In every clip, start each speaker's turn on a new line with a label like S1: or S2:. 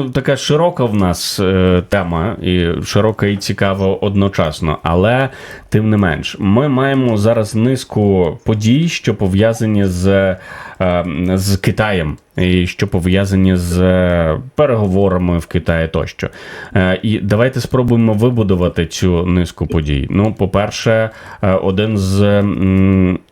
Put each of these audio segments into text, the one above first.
S1: Ну, така широка в нас е, тема, і широка і цікава одночасно. Але тим не менш, ми маємо зараз низку подій, що пов'язані з, з Китаєм, і що пов'язані з е, переговорами в Китаї тощо. Е, і давайте спробуємо вибудувати цю низку подій. Ну, по-перше, е, один з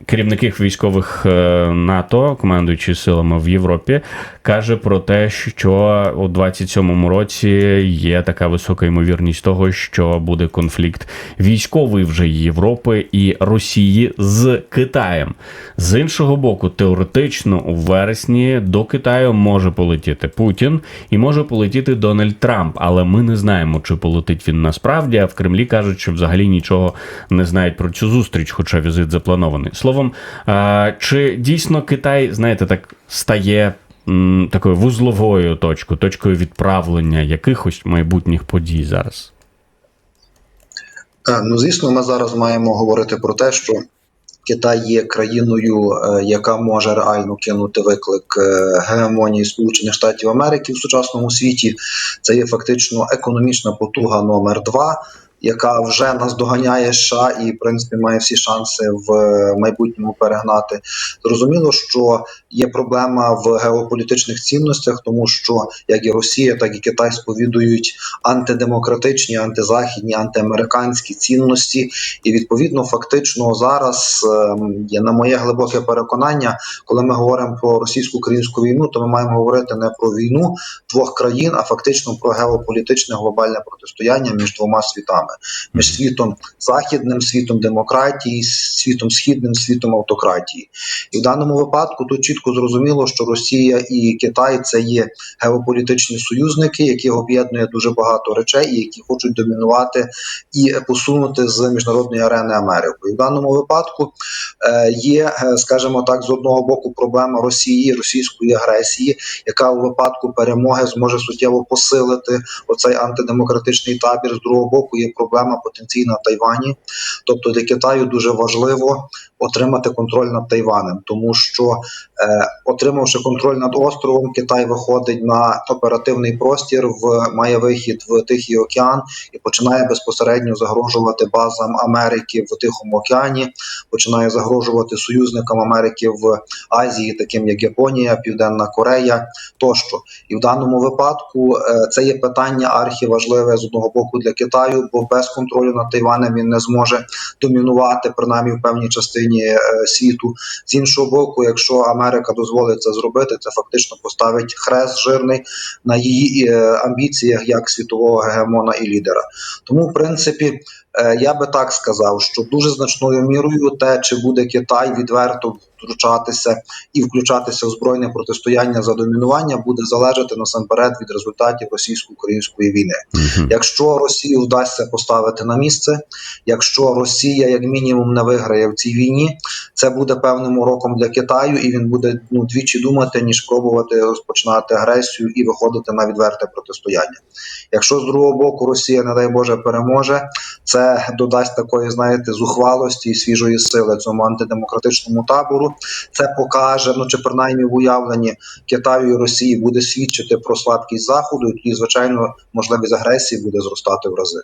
S1: керівників військових е, НАТО, командуючий силами в Європі, каже про те, що у 27-му році є така висока ймовірність того, що буде конфлікт військовий вже Європи і Росії з Китаєм. З іншого боку, теоретично у вересні до Китаю може полетіти Путін і може полетіти Дональд Трамп, але ми не знаємо, чи полетить він насправді. А в Кремлі кажуть, що взагалі нічого не знають про цю зустріч, хоча візит запланований. Словом, чи дійсно Китай, знаєте, так стає такою вузловою точкою, точкою відправлення якихось майбутніх подій зараз?
S2: Ну, звісно, ми зараз маємо говорити про те, що Китай є країною, е, яка може реально кинути виклик е, гегемонії Сполучених Штатів Америки в сучасному світі. Це є фактично економічна потуга номер два. Яка вже наздоганяє США і в принципі має всі шанси в е, майбутньому перегнати. Зрозуміло, що є проблема в геополітичних цінностях, тому що як і Росія, так і Китай сповідують антидемократичні, антизахідні, антиамериканські цінності, і відповідно фактично зараз ем, є на моє глибоке переконання, коли ми говоримо про російсько-українську війну, то ми маємо говорити не про війну двох країн, а фактично про геополітичне глобальне протистояння між двома світами, між світом західним, світом демократії, світом східним, світом автократії. І в даному випадку тут чітко зрозуміло, що Росія і Китай це є геополітичні союзники, яких об'єднує дуже багато речей, і які хочуть домінувати і посунути з міжнародної арени Америку. І в даному випадку є, е, скажімо так, з одного боку проблема Росії, російської агресії, яка у випадку перемоги зможе суттєво посилити оцей антидемократичний табір. З другого боку є проблема потенційна Тайвані. Тобто для Китаю дуже важливо отримати контроль над Тайванем, тому що е, отримавши контроль над островом, Китай виходить на оперативний простір, в має вихід в Тихий океан і починає безпосередньо загрожувати базам Америки в Тихому океані, починає загрожувати союзникам Америки в Азії, таким як Японія, Південна Корея тощо. І в даному випадку е, це є питання архіважливе з одного боку для Китаю, бо без контролю над Тайванем він не зможе домінувати принаймні в певній частині е, світу. З іншого боку, якщо Америка дозволить це зробити, це фактично поставить хрест жирний на її е, амбіціях як світового гегемона і лідера. Тому, в принципі, е, я би так сказав, що дуже значною мірою те, чи буде Китай відверто втручатися і включатися в збройне протистояння за домінування, буде залежати насамперед від результатів російсько-української війни.
S1: Мгм.
S2: Якщо Росію вдасться поставити на місце, якщо Росія як мінімум не виграє в цій війні, це буде певним уроком для Китаю, і він буде ну двічі думати, ніж пробувати розпочинати агресію і виходити на відверте протистояння. Якщо з другого боку Росія, не дай Боже, переможе, це додасть такої, знаєте, зухвалості і свіжої сили цьому антидемократичному табору. Це покаже, ну чи принаймні в уявленні Китаю і Росії буде свідчити про слабкість заходу, і звичайно можливість агресії буде зростати в рази.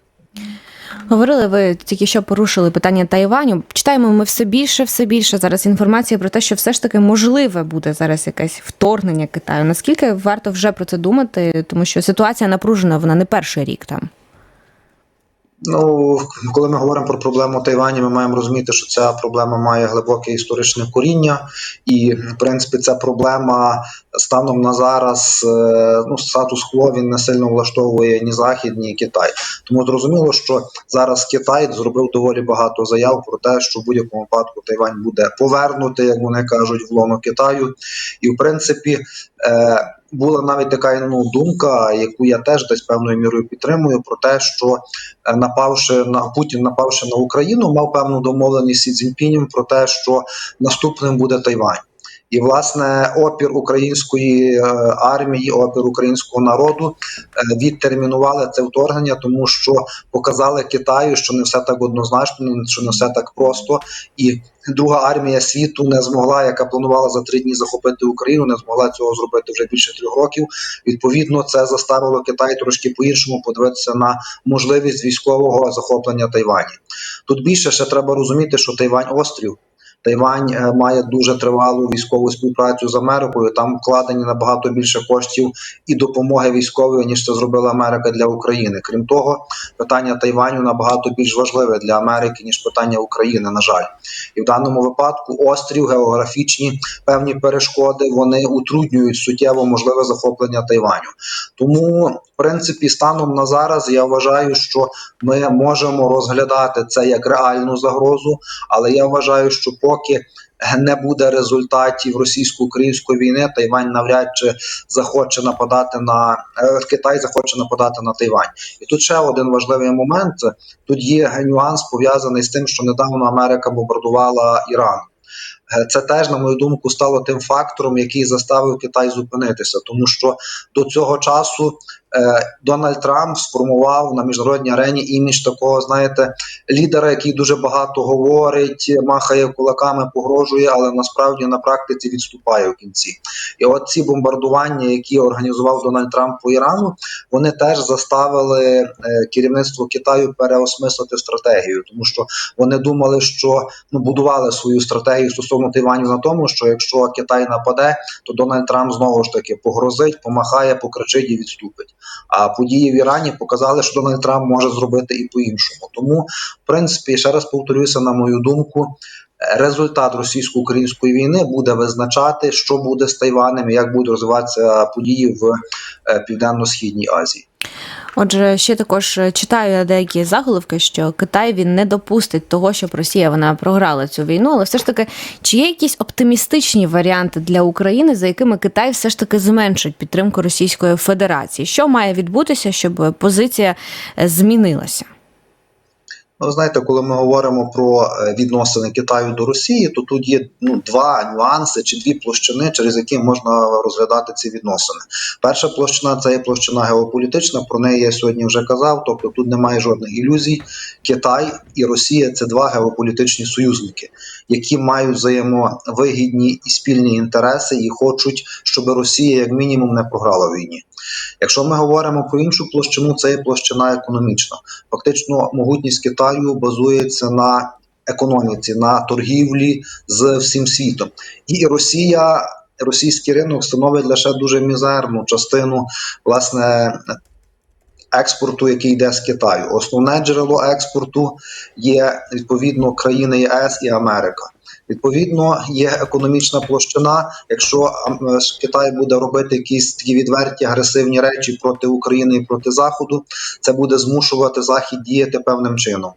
S3: Говорили ви тільки що порушили питання Тайваню. Читаємо ми все більше, все більше зараз інформації про те, що все ж таки можливе буде зараз якесь вторгнення Китаю. Наскільки варто вже про це думати, тому що ситуація напружена, вона не перший рік там.
S2: Ну, коли ми говоримо про проблему Тайвані, ми маємо розуміти, що ця проблема має глибоке історичне коріння, і в принципі ця проблема станом на зараз е, ну статус-кво він не сильно влаштовує ні захід, ні Китай. Тому зрозуміло, що зараз Китай зробив доволі багато заяв про те, що в будь-якому випадку Тайвань буде повернути, як вони кажуть, в лоно Китаю, і в принципі. Е, була навіть така ну думка, яку я теж десь певною мірою підтримую, про те, що е, напавши на Путін, напавши на Україну, мав певну домовленість із Цзіньпінем про те, що наступним буде Тайвань. І власне опір української е, армії, опір українського народу е, відтермінували це вторгнення, тому що показали Китаю, що не все так однозначно, що не все так просто. І друга армія світу не змогла, яка планувала за три дні захопити Україну, не змогла цього зробити вже більше трьох років. Відповідно, це заставило Китай трошки по-іншому подивитися на можливість військового захоплення Тайвані. Тут більше ще треба розуміти, що Тайвань острів. Тайвань е, має дуже тривалу військову співпрацю з Америкою. Там вкладені набагато більше коштів і допомоги військової, ніж це зробила Америка для України. Крім того, питання Тайваню набагато більш важливе для Америки ніж питання України. На жаль, і в даному випадку острів, географічні певні перешкоди вони утруднюють суттєво можливе захоплення Тайваню. Тому, принципі, станом на зараз я вважаю, що ми можемо розглядати це як реальну загрозу, але я вважаю, що поки не буде результатів російсько-української війни, Тайвань навряд чи захоче нападати на е, Китай, захоче нападати на Тайвань. І тут ще один важливий момент. Тут є нюанс пов'язаний з тим, що недавно Америка бомбардувала Іран. Е, Це теж, на мою думку, стало тим фактором, який заставив Китай зупинитися, тому що до цього часу Дональд Трамп сформував на міжнародній арені імідж такого, знаєте, лідера, який дуже багато говорить, махає кулаками, погрожує, але насправді на практиці відступає в кінці. І от ці бомбардування, які організував Дональд Трамп по Ірану, вони теж заставили е, керівництво Китаю переосмислити стратегію, тому що вони думали, що ну будували свою стратегію стосовно Тайваню на тому, що якщо Китай нападе, то Дональд Трамп знову ж таки погрозить, помахає, покричить і відступить. А події в Ірані показали, що Дональд Трамп може зробити і по-іншому. Тому, в принципі, ще раз повторюся, на мою думку. Результат російсько-української війни буде визначати, що буде з Тайванем, як будуть розвиватися події в е, південно-східній Азії.
S3: Отже, ще також читаю деякі заголовки, що Китай він не допустить того, щоб Росія вона програла цю війну. Але все ж таки, чи є якісь оптимістичні варіанти для України, за якими Китай все ж таки зменшить підтримку Російської Федерації? Що має відбутися, щоб позиція е, змінилася?
S2: Ну, знаєте, коли ми говоримо про е, відносини Китаю до Росії, то тут є ну два нюанси чи дві площини, через які можна розглядати ці відносини. Перша площина це є площина геополітична. Про неї я сьогодні вже казав. Тобто тут немає жодних ілюзій. Китай і Росія це два геополітичні союзники, які мають взаємовигідні і спільні інтереси, і хочуть, щоб Росія як мінімум не програла війні. Якщо ми говоримо про іншу площину, це є площина економічна. Фактично, могутність Китаю базується на економіці, на торгівлі з всім світом. І Росія, російський ринок становить лише дуже мізерну частину власне. Експорту, який йде з Китаю, основне джерело експорту є відповідно країни ЄС і Америка. Відповідно, є економічна площина. Якщо ам, е, Китай буде робити якісь такі відверті агресивні речі проти України і проти Заходу, це буде змушувати Захід діяти певним чином,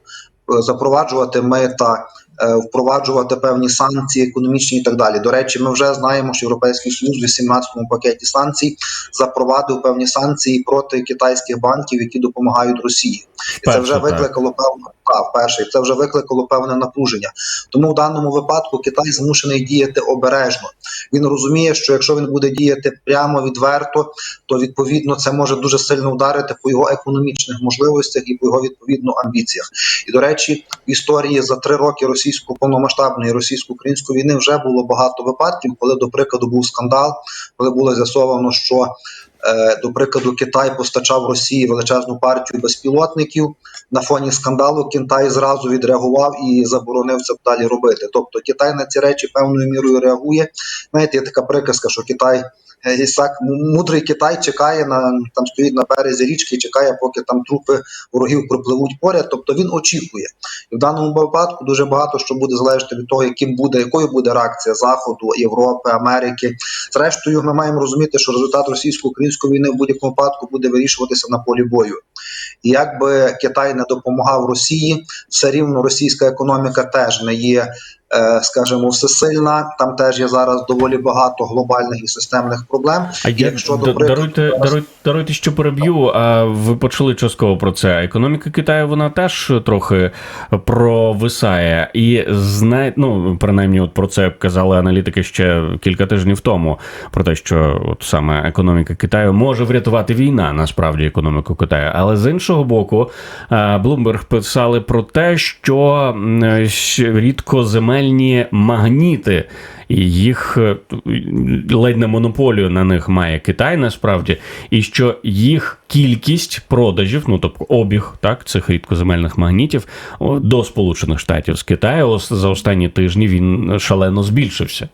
S2: Е, запроваджувати мита, е, впроваджувати певні санкції, економічні і так далі. До речі, ми вже знаємо, що Європейський Союз в 18-му пакеті санкцій запровадив певні санкції проти китайських банків, які допомагають Росії. І це вже викликало певне так, перше, і це вже викликало певне напруження. Тому в даному випадку Китай змушений діяти обережно. Він розуміє, що якщо він буде діяти прямо відверто, то відповідно це може дуже сильно вдарити по його економічних можливостях і по його відповідно амбіціях. І до речі, в історії за три роки російсько повномасштабної російсько-української війни вже було багато випадків, коли, до прикладу, був скандал, коли було з'ясовано, що е, до прикладу Китай постачав Росії величезну партію безпілотників. На фоні скандалу Китай зразу відреагував і заборонив це далі робити. Тобто Китай на ці речі певною мірою реагує. Знаєте, є така приказка, що Китай е, Ісак, мудрий Китай чекає на там стоїть на березі річки, чекає, поки там трупи ворогів пропливуть поряд. Тобто він очікує. І в даному випадку дуже багато що буде залежати від того, яким буде, якою буде реакція Заходу, Європи, Америки. Зрештою, ми маємо розуміти, що результат російсько-української війни в будь-якому випадку буде вирішуватися на полі бою. І як би Китай не допомагав Росії, все рівно російська економіка теж не є скажімо, всесильна. Там теж є зараз доволі багато глобальних і системних проблем.
S1: А
S2: Якщо, до
S1: даруйте, даруйте, даруйте, що переб'ю. А ви почули частково про це. Економіка Китаю вона теж трохи провисає. І знає, ну принаймні, от про це казали аналітики ще кілька тижнів тому. Про те, що от саме економіка Китаю може врятувати війна, насправді економіку Китаю. Але з іншого боку, Bloomberg писали про те, що м, щ- рідкоземельні магніти. І їх е, ледь не монополію на них має Китай насправді, і що їх кількість продажів, ну тобто обіг так цих рідкоземельних магнітів до Сполучених Штатів з Китаю за останні тижні він шалено збільшився.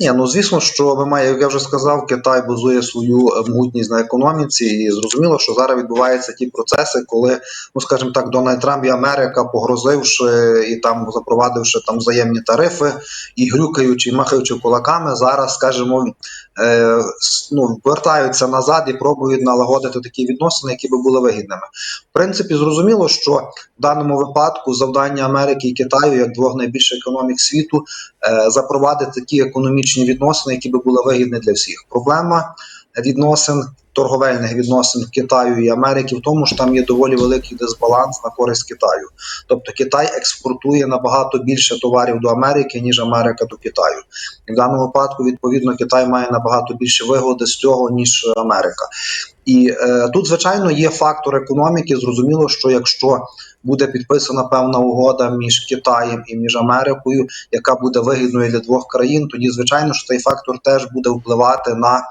S2: Ні, ну звісно, що ми маємо, як я вже сказав, Китай базує свою е, могутність на економіці, і зрозуміло, що зараз відбуваються ті процеси, коли, ну скажімо так, Дональд Трамп і Америка, погрозивши і там запровадивши там взаємні тарифи, і грюкаючи, і махаючи кулаками, зараз, скажімо, е, ну, вертаються назад і пробують налагодити такі відносини, які би були вигідними. В принципі, зрозуміло, що в даному випадку завдання Америки і Китаю, як двох найбільших економік світу, е, запровадити ті економічні відносини, які би були вигідні для всіх. Проблема відносин. Торговельних відносин Китаю і Америки в тому, що там є доволі великий дисбаланс на користь Китаю. Тобто Китай експортує набагато більше товарів до Америки, ніж Америка до Китаю. І в даному випадку, відповідно, Китай має набагато більше вигоди з цього, ніж Америка. І е, тут, звичайно, є фактор економіки. Зрозуміло, що якщо буде підписана певна угода між Китаєм і між Америкою, яка буде вигідною для двох країн, тоді звичайно що цей фактор теж буде впливати на,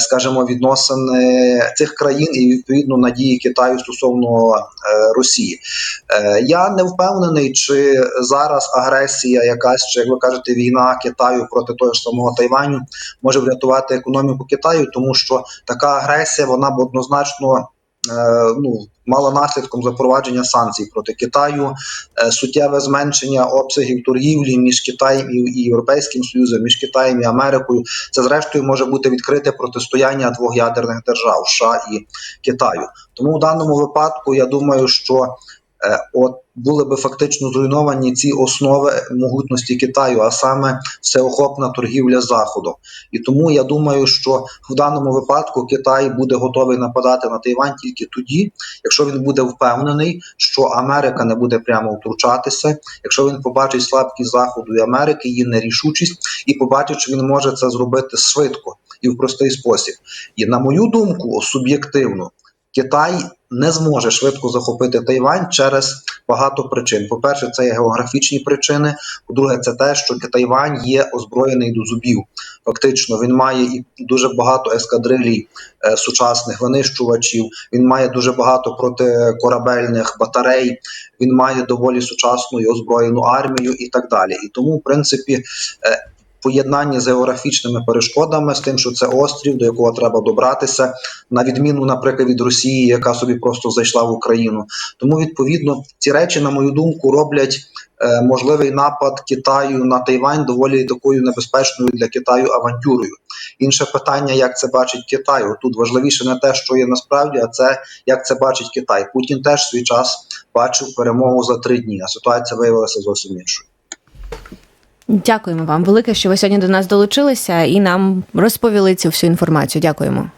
S2: скажімо, відносини цих країн і відповідно на дії Китаю стосовно е, Росії. Е, Я не впевнений, чи зараз агресія, якась чи як ви кажете, війна Китаю проти того ж самого Тайваню може врятувати економіку Китаю, тому що така агресія вона б однозначно. Е, Ну, мала наслідком запровадження санкцій проти Китаю, е, суттєве зменшення обсягів торгівлі між Китаєм і, Європейським Союзом, між Китаєм і Америкою. Це зрештою може бути відкрите протистояння двох ядерних держав США і Китаю. Тому в даному випадку я думаю, що е, от були би фактично зруйновані ці основи могутності Китаю, а саме всеохопна торгівля з заходом. І тому я думаю, що в даному випадку Китай буде готовий нападати на Тайвань тільки тоді, якщо він буде впевнений, що Америка не буде прямо втручатися, якщо він побачить слабкість Заходу і Америки, її нерішучість, і побачить, що він може це зробити швидко і в простий спосіб. І на мою думку, суб'єктивно, Китай не зможе швидко захопити Тайвань через багато причин. По-перше, це є географічні причини. По-друге, це те, що Тайвань є озброєний до зубів. Фактично, він має і дуже багато ескадрилій е, сучасних винищувачів. Він має дуже багато протикорабельних батарей. Він має доволі сучасну і озброєну армію і так далі. І тому, в принципі, е, поєднання з географічними перешкодами, з тим, що це острів, до якого треба добратися, на відміну, наприклад, від Росії, яка собі просто зайшла в Україну. Тому, відповідно, ці речі, на мою думку, роблять е, можливий напад Китаю на Тайвань доволі такою небезпечною для Китаю авантюрою. Інше питання, як це бачить Китай. Тут важливіше не те, що є насправді, а це як це бачить Китай. Путін теж свій час бачив перемогу за три дні, а ситуація виявилася зовсім іншою.
S3: Дякуємо вам велике, що ви сьогодні до нас долучилися і нам розповіли цю всю інформацію. Дякуємо.